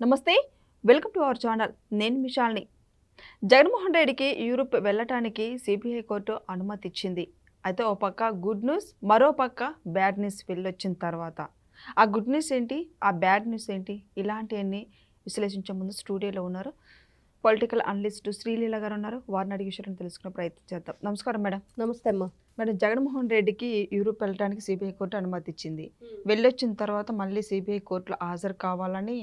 నమస్తే welcome to our channel. నేను మిషాల్ని జగన్మోహన్ రెడ్డికి యూరోప్ వెళ్ళటానికి సిబిఐ కోర్టు అనుమతి ఇచ్చింది. అయితే ఓ పక్క గుడ్ న్యూస్ మరో పక్క బ్యాడ్ న్యూస్ వెళ్ళొచ్చిన తర్వాత. ఆ గుడ్ న్యూస్ ఏంటి? ఆ బ్యాడ్ న్యూస్ ఏంటి? ఇలాంటివన్నీ విశ్లేషించే ముందు స్టూడియోలో ఉన్నారు పొలిటికల్ అనలిస్ట్ శ్రీలీల గారు ఉన్నారు. వారిని అడిగి విషయాలను తెలుసుకునే ప్రయత్నం చేద్దాం. నమస్కారం మేడం. నమస్తే అమ్మా. మేడం జగన్మోహన్ రెడ్డికి యూరోప్ వెళ్ళడానికి సిబిఐ కోర్టు అనుమతి ఇచ్చింది. వెళ్ళొచ్చిన తర్వాత మళ్ళీ సిబిఐ కోర్టులో హాజరు కావాలని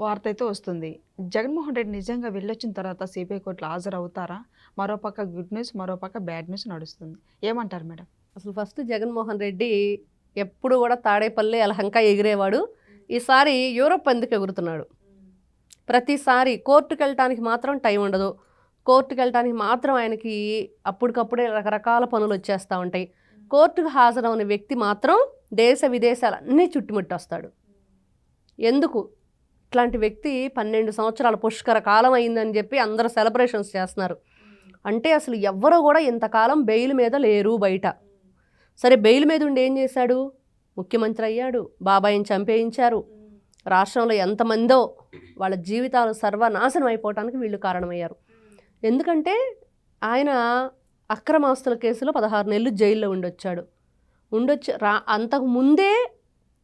వార్త అయితే వస్తుంది. జగన్మోహన్ రెడ్డి నిజంగా వెళ్ళొచ్చిన తర్వాత సిబిఐ కోర్టులో హాజరు అవుతారా మరోపక్క గుడ్ న్యూస్ మరోపక్క బ్యాడ్ న్యూస్ నడుస్తుంది. ఏమంటారు మేడం? అసలు ఫస్ట్ జగన్మోహన్ రెడ్డి ఎప్పుడు కూడా తాడేపల్లి అలహంక ఎగిరేవాడు. ఈసారి యూరోప్ ఎందుకు ఎగురుతున్నాడు? ప్రతిసారి కోర్టుకు వెళ్ళటానికి మాత్రం టైం ఉండదు. కోర్టుకు వెళ్ళటానికి మాత్రం ఆయనకి అప్పటికప్పుడే రకరకాల పనులు వచ్చేస్తూ ఉంటాయి. కోర్టుకు హాజరవని వ్యక్తి మాత్రం దేశ విదేశాలన్నీ చుట్టుముట్టి వస్తాడు ఎందుకు? ఇట్లాంటి వ్యక్తి పన్నెండు సంవత్సరాల పుష్కర కాలం అయిందని చెప్పి అందరూ సెలబ్రేషన్స్ చేస్తున్నారు. అంటే అసలు ఎవ్వరూ కూడా ఇంతకాలం బెయిల్ మీద లేరు బయట. సరే బెయిల్ మీద ఉండి ఏం చేశాడు? ముఖ్యమంత్రి అయ్యాడు బాబాయిని చంపేయించారు. రాష్ట్రంలో ఎంతమందో వాళ్ళ జీవితాలు సర్వనాశనం అయిపోవటానికి వీళ్ళు కారణమయ్యారు. ఎందుకంటే ఆయన అక్రమాస్తుల కేసులో పదహారు నెలలు జైల్లో ఉండొచ్చాడు. ఉండొచ్చు రా అంతకు ముందే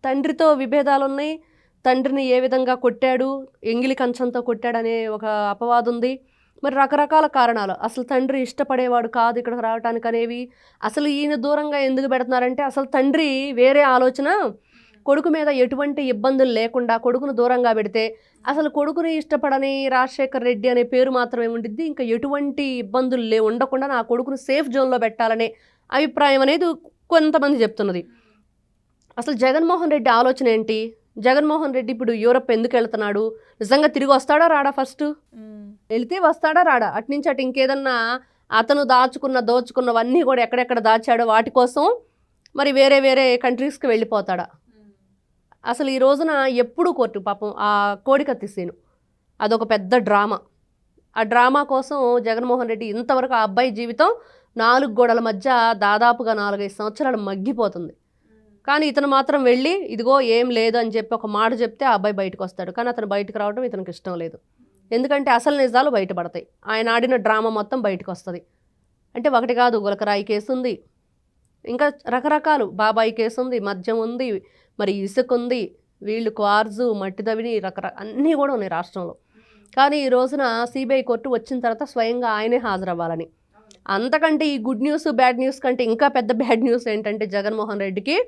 తండ్రితో విభేదాలు ఉన్నాయి తండ్రిని ఏ విధంగా కొట్టాడు ఎంగిలి కంచంతో కొట్టాడనే ఒక అపవాదం ఉంది మరి రకరకాల కారణాలు. అసలు తండ్రి ఇష్టపడేవాడు కాదు ఇక్కడికి రావడానికి అనేవి అసలు ఈయన దూరంగా ఎందుకు పెడుతున్నారంటే అసలు తండ్రి వేరే ఆలోచన. కొడుకు మీద ఎటువంటి ఇబ్బందులు లేకుండా కొడుకును దూరంగా పెడితే అసలు కొడుకుని ఇష్టపడని రాజశేఖర్ రెడ్డి అనే పేరు మాత్రమే ఉండిద్ది. ఇంకా ఎటువంటి ఇబ్బందులు లే ఉండకుండా నా కొడుకును సేఫ్ జోన్లో పెట్టాలనే అభిప్రాయం అనేది కొంతమంది చెప్తున్నది. అసలు జగన్మోహన్ రెడ్డి ఆలోచన ఏంటి? జగన్మోహన్ రెడ్డి ఇప్పుడు యూరప్ ఎందుకు వెళ్తున్నాడు నిజంగా తిరిగి వస్తాడా రాడా ఫస్ట్? వెళ్తే వస్తాడా రాడా? అట్నుంచి అటు ఇంకేదన్నా అతను దాచుకున్న దోచుకున్నవన్నీ కూడా ఎక్కడెక్కడ దాచాడో వాటి కోసం మరి వేరే వేరే కంట్రీస్కి వెళ్ళిపోతాడా? అసలు ఈ రోజున ఎప్పుడు కోర్టు పాపం ఆ కోడికత్తి సీను. అదొక పెద్ద డ్రామా. ఆ డ్రామా కోసం జగన్మోహన్ రెడ్డి ఇంతవరకు ఆ అబ్బాయి జీవితం నాలుగు గోడల మధ్య దాదాపుగా నాలుగైదు సంవత్సరాలు మగ్గిపోతుంది. కానీ ఇతను మాత్రం వెళ్ళి ఇదిగో ఏం లేదు అని చెప్పి ఒక మాట చెప్తే ఆ అబ్బాయి బయటకు వస్తాడు. కానీ అతను బయటకు రావడం ఇతనికి ఇష్టం లేదు. ఎందుకంటే అసలు నిజాలు బయటపడతాయి. ఆయన ఆడిన డ్రామా మొత్తం బయటకు వస్తుంది. అంటే ఒకటి కాదు గులకరాయి కేసు ఉంది. ఇంకా రకరకాలు. బాబాయి కేసు ఉంది మద్యం ఉంది మరి ఇసుక ఉంది వీళ్ళు క్వార్జు మట్టి దవిని రకరకాల అన్నీ కూడా ఉన్నాయి రాష్ట్రంలో. కానీ ఈ రోజున సిబిఐ కోర్టు వచ్చిన తర్వాత స్వయంగా ఆయనే హాజరవ్వాలని. అంతకంటే ఈ గుడ్ న్యూస్ బ్యాడ్ న్యూస్ కంటే ఇంకా పెద్ద బ్యాడ్ న్యూస్ ఏంటంటే జగన్మోహన్ రెడ్డికి.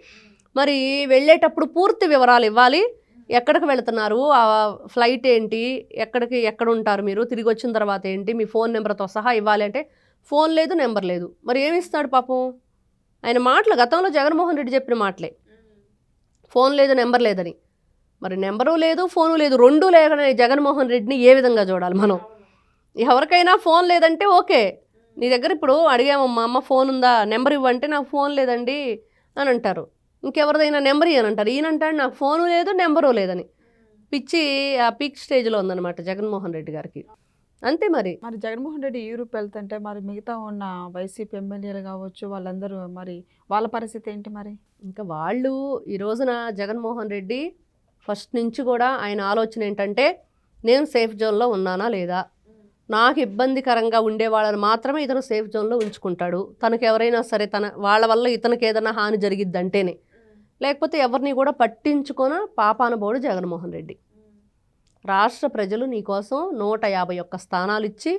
మరి వెళ్ళేటప్పుడు పూర్తి వివరాలు ఇవ్వాలి. ఎక్కడికి వెళుతున్నారు? ఆ ఫ్లైట్ ఏంటి? ఎక్కడికి ఎక్కడ ఉంటారు మీరు? తిరిగి వచ్చిన తర్వాత ఏంటి? మీ ఫోన్ నెంబర్తో సహా ఇవ్వాలి అంటే ఫోన్ లేదు నెంబర్ లేదు. మరి ఏమి ఇస్తాడు పాపం? ఆయన మాటలు గతంలో జగన్మోహన్ రెడ్డి చెప్పిన మాటలే. ఫోన్ లేదు నెంబర్ లేదని. మరి నెంబరు లేదు ఫోను లేదు రెండు లేకనే జగన్మోహన్ రెడ్డిని ఏ విధంగా చూడాలి మనం? ఎవరికైనా ఫోన్ లేదంటే ఓకే. నీ దగ్గర ఇప్పుడు అడిగామమ్మా అమ్మ ఫోన్ ఉందా? నెంబర్ ఇవ్వంటే నాకు ఫోన్ లేదండి అని అంటారు. ఇంకెవరిదైనా నెంబర్ ఇవ్వని అంటారు. ఈయనంటాడు నాకు ఫోను లేదు నెంబరు లేదని. పిచ్చి ఆ పీక్ స్టేజ్లో ఉందన్నమాట జగన్మోహన్ రెడ్డి గారికి. అంతే మరి. మరి జగన్మోహన్ రెడ్డి యూరోప్ వెళ్తుంటే మరి మిగతా ఉన్న వైసీపీ ఎమ్మెల్యేలు కావచ్చు వాళ్ళందరూ మరి వాళ్ళ పరిస్థితి ఏంటి మరి? ఇంకా వాళ్ళు ఈ రోజున జగన్మోహన్ రెడ్డి ఫస్ట్ నుంచి కూడా ఆయన ఆలోచన ఏంటంటే నేను సేఫ్ జోన్లో ఉన్నానా లేదా? నాకు ఇబ్బందికరంగా ఉండే వాళ్ళని మాత్రమే ఇతను సేఫ్ జోన్లో ఉంచుకుంటాడు. తనకు ఎవరైనా సరే తన వాళ్ళ వల్ల ఇతనికి ఏదైనా హాని జరిగిద్దంటేనే లేకపోతే ఎవరిని కూడా పట్టించుకొని పాపానుభవుడు జగన్మోహన్ రెడ్డి. రాష్ట్ర ప్రజలు నీకోసం నూట యాభై ఒక్క స్థానాలు ఇచ్చి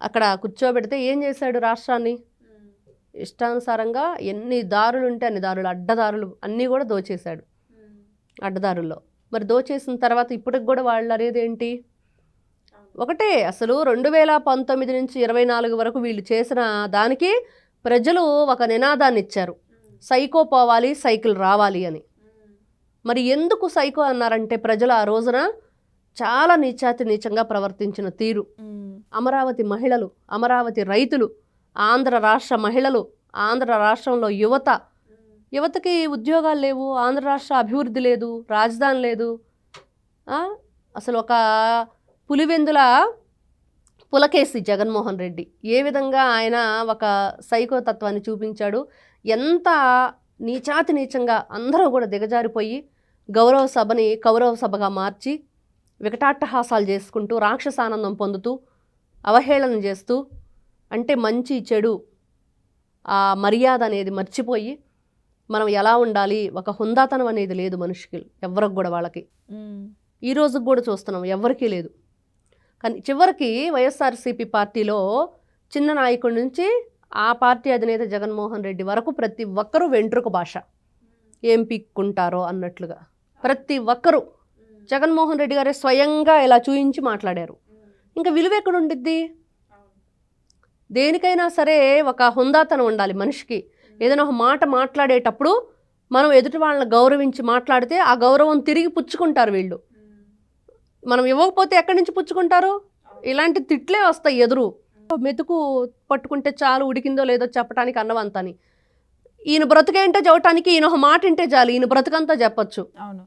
అక్కడ కూర్చోబెడితే ఏం చేశాడు రాష్ట్రాన్ని? ఇష్టానుసారంగా ఎన్ని దారులు ఉంటే అన్ని దారులు అడ్డదారులు అన్నీ కూడా దోచేశాడు. అడ్డదారుల్లో. మరి దోచేసిన తర్వాత ఇప్పటికి కూడా వాళ్ళు అనేది ఏంటి ఒకటే అసలు రెండు వేల పంతొమ్మిది నుంచి ఇరవై నాలుగు వరకు వీళ్ళు చేసిన దానికి ప్రజలు ఒక నినాదాన్ని ఇచ్చారు సైకో పోవాలి సైకిల్ రావాలి అని. మరి ఎందుకు సైకో అన్నారంటే ప్రజలు ఆ రోజున చాలా నీచాతి నీచంగా ప్రవర్తించిన తీరు. అమరావతి మహిళలు అమరావతి రైతులు ఆంధ్ర రాష్ట్ర మహిళలు ఆంధ్ర రాష్ట్రంలో యువత. యువతకి ఉద్యోగాలు లేవు ఆంధ్ర రాష్ట్ర అభివృద్ధి లేదు రాజధాని లేదు? అసలు ఒక పులివెందుల పులకేసి జగన్మోహన్ రెడ్డి. ఏ విధంగా ఆయన ఒక సైకో తత్వాన్ని చూపించాడు. ఎంత నీచాతి నీచంగా అందరూ కూడా దిగజారిపోయి గౌరవ సభని కౌరవ సభగా మార్చి వికటాట్టహాసాలు చేసుకుంటూ రాక్షసానందం పొందుతూ అవహేళన చేస్తూ అంటే మంచి చెడు ఆ మర్యాద అనేది మర్చిపోయి మనం ఎలా ఉండాలి? ఒక హుందాతనం అనేది లేదు మనిషికి ఎవరికి కూడా వాళ్ళకి. ఈ రోజుకి కూడా చూస్తున్నాం ఎవరికీ లేదు. కానీ చివరికి వైఎస్ఆర్సీపీ పార్టీలో చిన్న నాయకుడి నుంచి ఆ పార్టీ అధినేత జగన్మోహన్ రెడ్డి వరకు ప్రతి ఒక్కరూ వెంట్రుక భాష. ఏం పీక్కుంటారో అన్నట్లుగా. ప్రతి ఒక్కరూ. జగన్మోహన్ రెడ్డి గారే స్వయంగా ఇలా చూయించి మాట్లాడారు. ఇంకా విలువ ఎక్కడ ఉండిద్ది? దేనికైనా సరే ఒక హుందాతనం ఉండాలి మనిషికి. ఏదైనా ఒక మాట మాట్లాడేటప్పుడు మనం ఎదుటి వాళ్ళని గౌరవించి మాట్లాడితే ఆ గౌరవం తిరిగి పుచ్చుకుంటారు వీళ్ళు. మనం ఇవ్వకపోతే ఎక్కడి నుంచి పుచ్చుకుంటారు? ఇలాంటి తిట్లే వస్తాయి ఎదురు. మెతుకు పట్టుకుంటే చాలు ఉడికిందో లేదో చెప్పడానికి అన్నవంతని. ఈయన బ్రతుకేంటో చెప్పటానికి ఈయన ఒక మాట వింటే చాలు. ఈయన బ్రతుకంతా చెప్పొచ్చు. అవును.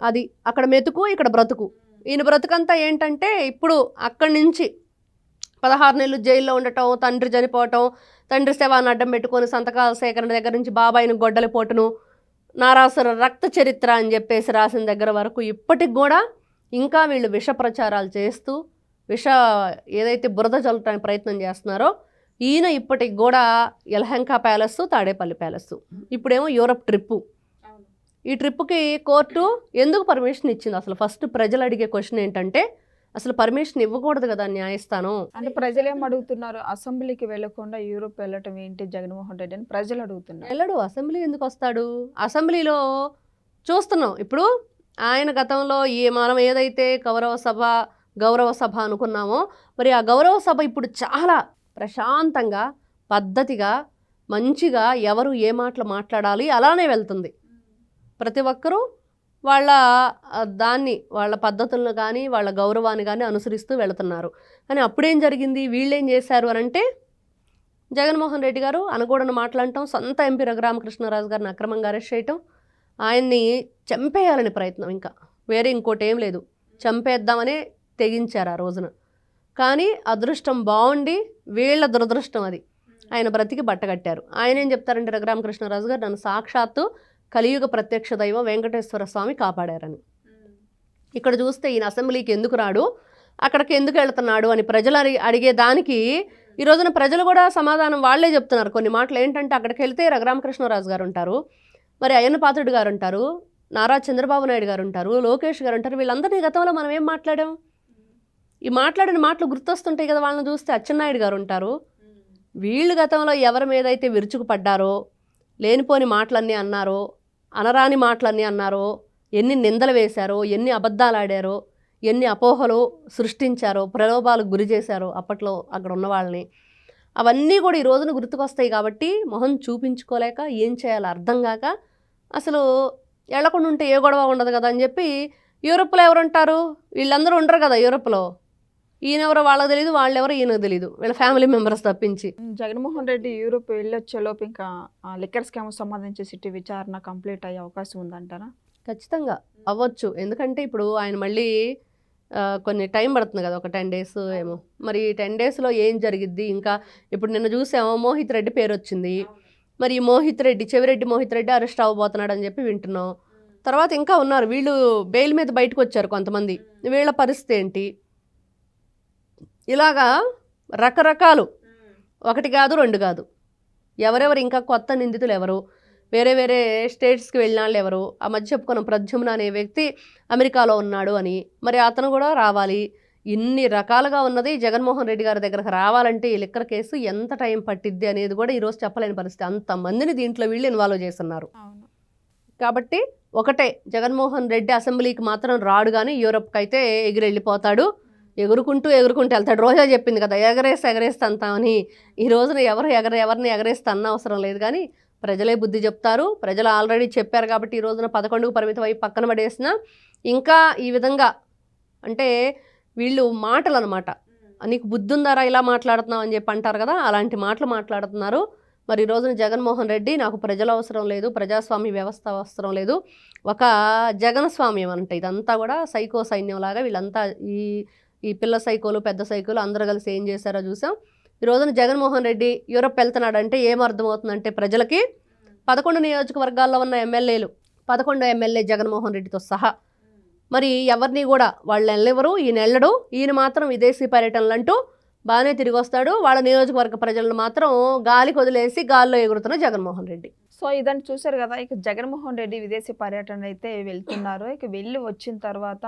అది అక్కడ మెతుకు ఇక్కడ బ్రతుకు. ఈయన బ్రతుకంతా ఏంటంటే ఇప్పుడు అక్కడి నుంచి పదహారు నెలలు జైల్లో ఉండటం తండ్రి చనిపోవటం తండ్రి శవాన్ని అడ్డం పెట్టుకొని సంతకాల సేకరణ దగ్గర నుంచి బాబాయిని గొడ్డలి పోటును నారాసుర రక్త చరిత్ర అని చెప్పేసి రాసిన దగ్గర వరకు ఇప్పటికి కూడా ఇంకా వీళ్ళు విష ప్రచారాలు చేస్తూ విష ఏదైతే బురద చల్లటానికి ప్రయత్నం చేస్తున్నారో ఈయన ఇప్పటికి కూడా యలహంక ప్యాలెస్ తాడేపల్లి ప్యాలెస్. ఇప్పుడేమో యూరప్ ట్రిప్పు. ఈ ట్రిప్కి కోర్టు ఎందుకు పర్మిషన్ ఇచ్చింది? అసలు ఫస్ట్ ప్రజలు అడిగే క్వశ్చన్ ఏంటంటే అసలు పర్మిషన్ ఇవ్వకూడదు కదా న్యాయస్థానం. అంటే ప్రజలు ఏం అడుగుతున్నారు? అసెంబ్లీకి వెళ్ళకుండా యూరోప్ వెళ్ళటం ఏంటి జగన్మోహన్ రెడ్డి అని ప్రజలు అడుగుతున్నారు. వెళ్ళడు అసెంబ్లీ ఎందుకు వస్తాడు? అసెంబ్లీలో చూస్తున్నాం. ఇప్పుడు ఆయన గతంలో ఈ మనం ఏదైతే గౌరవ సభ గౌరవ సభ అనుకున్నామో మరి ఆ గౌరవ సభ ఇప్పుడు చాలా ప్రశాంతంగా పద్ధతిగా మంచిగా ఎవరు ఏ మాటలు మాట్లాడాలి అలానే వెళ్తుంది. ప్రతి ఒక్కరూ వాళ్ళ దాన్ని వాళ్ళ పద్ధతులను కానీ వాళ్ళ గౌరవాన్ని కానీ అనుసరిస్తూ వెళుతున్నారు. కానీ అప్పుడేం జరిగింది? వీళ్ళేం చేశారు అని అంటే జగన్మోహన్ రెడ్డి గారు అనకూడని మాట్లాడటం సొంత ఎంపీ రఘురామకృష్ణరాజు గారిని అక్రమంగా అరెస్ట్ చేయటం ఆయన్ని చంపేయాలని ప్రయత్నం ఇంకా. వేరే ఇంకోటి ఏం లేదు. చంపేద్దామనే తెగించారు ఆ రోజున. కానీ అదృష్టం బాగుండి వీళ్ళ దురదృష్టం అది. ఆయన బ్రతికి బట్టగట్టారు ఆయన ఏం చెప్తారంటే రఘురామకృష్ణరాజు గారు నన్ను సాక్షాత్తు కలియుగ ప్రత్యక్ష దైవం వెంకటేశ్వర స్వామి కాపాడారని. ఇక్కడ చూస్తే ఈయన అసెంబ్లీకి ఎందుకు రాడు? అక్కడికి ఎందుకు వెళ్తున్నాడు? అని ప్రజలు అడిగి అడిగే దానికి ఈ రోజున ప్రజలు కూడా సమాధానం వాళ్ళే చెప్తున్నారు. కొన్ని మాటలు ఏంటంటే అక్కడికి వెళ్తే రఘురామకృష్ణరాజు గారు ఉంటారు. మరి అయ్యన్న పాత్రుడు గారు ఉంటారు నారా చంద్రబాబు నాయుడు గారు ఉంటారు లోకేష్ గారు ఉంటారు వీళ్ళందరినీ గతంలో మనం ఏం మాట్లాడాం? ఈ మాట్లాడిన మాటలు గుర్తొస్తుంటాయి కదా వాళ్ళని చూస్తే అచ్చెన్నాయుడు గారు ఉంటారు వీళ్ళు గతంలో ఎవరి మీద అయితే విరుచుకుపడ్డారో లేనిపోని మాటలన్నీ అన్నారో అనరాని మాటలన్నీ అన్నారో ఎన్ని నిందలు వేశారో ఎన్ని అబద్ధాలు ఆడారో ఎన్ని అపోహలు సృష్టించారో ప్రలోభాలకు గురి చేశారో అప్పట్లో అక్కడ ఉన్న వాళ్ళని అవన్నీ కూడా ఈ రోజున గుర్తుకొస్తాయి కాబట్టి మొహం చూపించుకోలేక ఏం చేయాలో అర్థం కాక అసలు ఎళ్ళకుండా ఉంటే ఏ గొడవ ఉండదు కదా అని చెప్పి యూరోప్లో ఎవరు ఉంటారు వీళ్ళందరూ ఉండరు కదా యూరోప్లో. ఈయనెవరో వాళ్ళకి తెలియదు వాళ్ళెవరో ఈయనకు తెలియదు వీళ్ళ ఫ్యామిలీ మెంబర్స్ తప్పించి. జగన్మోహన్ రెడ్డి యూరోప్ వెళ్ళొచ్చేలోపు ఇంకా లిక్కర్ స్కామ్ సంబంధించి సిటీ విచారణ కంప్లీట్ అయ్యే అవకాశం ఉందంటారా? ఖచ్చితంగా. అవ్వచ్చు. ఎందుకంటే ఇప్పుడు ఆయన మళ్ళీ కొన్ని టైం పడుతుంది కదా ఒక టెన్ డేస్ ఏమో. మరి టెన్ డేస్లో ఏం జరిగిద్ది? ఇంకా ఇప్పుడు నిన్న చూసామో మోహిత్ రెడ్డి పేరు వచ్చింది మరి మోహిత్ రెడ్డి చెవిరెడ్డి మోహిత్ రెడ్డి అరెస్ట్ అవ్వబోతున్నాడు అని చెప్పి వింటున్నాం. తర్వాత ఇంకా ఉన్నారు. వీళ్ళు బెయిల్ మీద బయటకు వచ్చారు కొంతమంది. వీళ్ళ పరిస్థితి ఏంటి? ఇలాగా రకరకాలు. ఒకటి కాదు రెండు కాదు. ఎవరెవరు ఇంకా కొత్త నిందితులు ఎవరు? వేరే వేరే స్టేట్స్కి వెళ్ళిన వాళ్ళు ఎవరు? ఆ మధ్య చెప్పుకున్న ప్రద్యుమ్న అనే వ్యక్తి అమెరికాలో ఉన్నాడు అని. మరి అతను కూడా రావాలి. ఇన్ని రకాలుగా ఉన్నది జగన్మోహన్ రెడ్డి గారి దగ్గరకు రావాలంటే ఈ లిక్కర్ కేసు ఎంత టైం పట్టిద్ది అనేది కూడా ఈరోజు చెప్పలేని పరిస్థితి. అంతమందిని దీంట్లో వీళ్ళు ఇన్వాల్వ్ చేస్తున్నారు. కాబట్టి ఒకటే జగన్మోహన్ రెడ్డి అసెంబ్లీకి మాత్రం రాడు కానీ యూరప్కి అయితే ఎగిరి వెళ్ళిపోతాడు ఎగురుకుంటూ ఎగురుకుంటూ వెళ్తాడు. రోజా చెప్పింది కదా ఎగరేస్తే ఎగరేస్తే అంతామని ఈ రోజున ఎవరు ఎగర ఎవరిని ఎగరేస్తే అన్న అవసరం లేదు కానీ ప్రజలే బుద్ధి చెప్తారు. ప్రజలు ఆల్రెడీ చెప్పారు కాబట్టి ఈ రోజున పదకొండుకు పరిమితం అయి పక్కన పడేసిన. ఇంకా ఈ విధంగా అంటే వీళ్ళు మాటలు అనమాట నీకు బుద్ధి ఉందారా ఇలా మాట్లాడుతున్నావు అని చెప్పి అంటారు కదా అలాంటి మాటలు మాట్లాడుతున్నారు. మరి ఈ రోజున జగన్మోహన్ రెడ్డి నాకు ప్రజల అవసరం లేదు ప్రజాస్వామ్య వ్యవస్థ అవసరం లేదు. ఒక జగన్స్వామ్యం అంటే ఇదంతా కూడా సైకో సైన్యం లాగా వీళ్ళంతా ఈ ఈ పిల్ల సైకోలు పెద్ద సైకోలు అందరూ కలిసి ఏం చేశారో చూసాం. ఈ రోజున జగన్మోహన్ రెడ్డి యూరప్ వెళ్తున్నాడంటే ఏం అర్థమవుతుందంటే ప్రజలకి పదకొండు నియోజకవర్గాల్లో ఉన్న ఎమ్మెల్యేలు పదకొండో ఎమ్మెల్యే జగన్మోహన్ రెడ్డితో సహా. మరి ఎవరిని కూడా వాళ్ళు వెళ్ళెవరు ఈయన వెళ్ళడు ఈయన మాత్రం విదేశీ పర్యటనలు అంటూ బాగానే తిరిగి వస్తాడు వాళ్ళ నియోజకవర్గ ప్రజలను మాత్రం గాలికి వదిలేసి గాల్లో ఎగురుతున్న జగన్మోహన్ రెడ్డి. సో ఇదని చూశారు కదా ఇక జగన్మోహన్ రెడ్డి విదేశీ పర్యటన అయితే వెళ్తున్నారు. ఇక వెళ్ళి వచ్చిన తర్వాత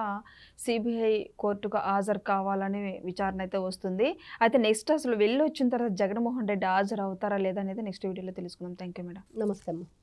సిబిఐ కోర్టుకు హాజరు కావాలని విచారణ అయితే వస్తుంది. అయితే నెక్స్ట్ అసలు వెళ్ళి వచ్చిన తర్వాత జగన్మోహన్ రెడ్డి హాజరు అవుతారా లేదా అనేది నెక్స్ట్ వీడియోలో తెలుసుకుందాం. Thank you madam. నమస్తే